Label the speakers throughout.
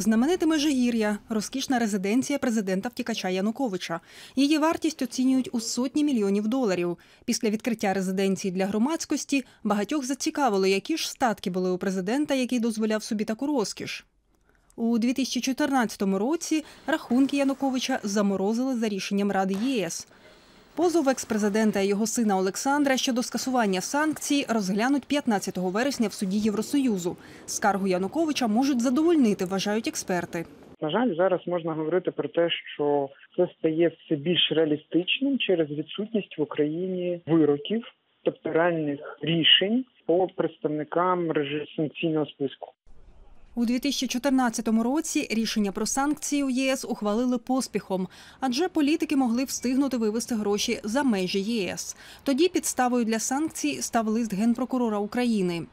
Speaker 1: Знамените Межигір'я – розкішна резиденція президента втікача Януковича. Її вартість оцінюють у сотні мільйонів доларів. Після відкриття резиденції для громадськості багатьох зацікавило, які ж статки були у президента, який дозволяв собі таку розкіш. У 2014 році рахунки Януковича заморозили за рішенням Ради ЄС. Позов екс-президента і його сина Олександра щодо скасування санкцій розглянуть 15 вересня в суді Євросоюзу. Скаргу Януковича можуть задовольнити, вважають експерти.
Speaker 2: На жаль, зараз можна говорити про те, що це стає все більш реалістичним через відсутність в Україні вироків, тобто реальних рішень по представникам санкційного списку.
Speaker 1: У 2014 році рішення про санкції у ЄС ухвалили поспіхом, адже політики могли встигнути вивести гроші за межі ЄС. Тоді підставою для санкцій став лист генпрокурора України.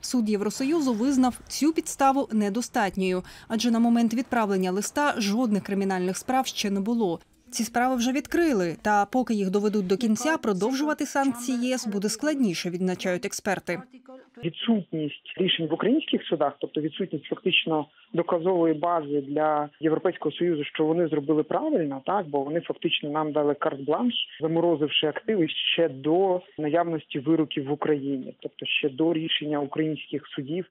Speaker 1: Суд Євросоюзу визнав цю підставу недостатньою, адже на момент відправлення листа жодних кримінальних справ ще не було. Ці справи вже відкрили, та поки їх доведуть до кінця, продовжувати санкції ЄС буде складніше, відзначають експерти.
Speaker 2: Відсутність рішень в українських судах, тобто відсутність фактично доказової бази для Європейського союзу, що вони зробили правильно, так бо вони фактично нам дали карт-бланш, заморозивши активи ще до наявності вироків в Україні, тобто ще до рішення українських судів.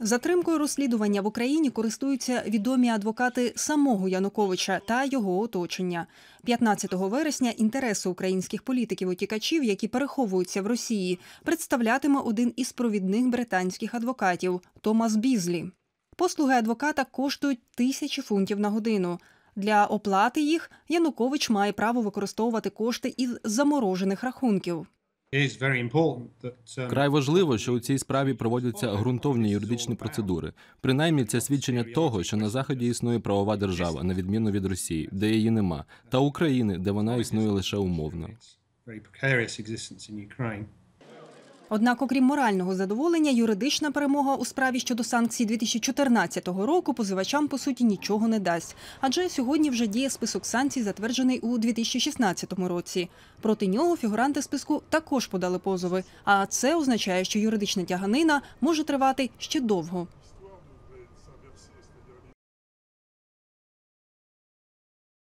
Speaker 1: Затримкою розслідування в Україні користуються відомі адвокати самого Януковича та його оточення. 15 вересня інтереси українських політиків-утікачів, які переховуються в Росії, представлятиме один із провідних британських адвокатів Томас Бізлі. Послуги адвоката коштують тисячі фунтів на годину. Для оплати їх Янукович має право використовувати кошти із заморожених рахунків.
Speaker 3: Край важливо, що у цій справі проводяться ґрунтовні юридичні процедури. Принаймні, це свідчення того, що на заході існує правова держава, на відміну від Росії, де її нема, та України, де вона існує лише умовно.
Speaker 1: Однак, окрім морального задоволення, юридична перемога у справі щодо санкцій 2014 року позивачам по суті нічого не дасть. Адже сьогодні вже діє список санкцій, затверджений у 2016 році. Проти нього фігуранти списку також подали позови. А це означає, що юридична тяганина може тривати ще довго.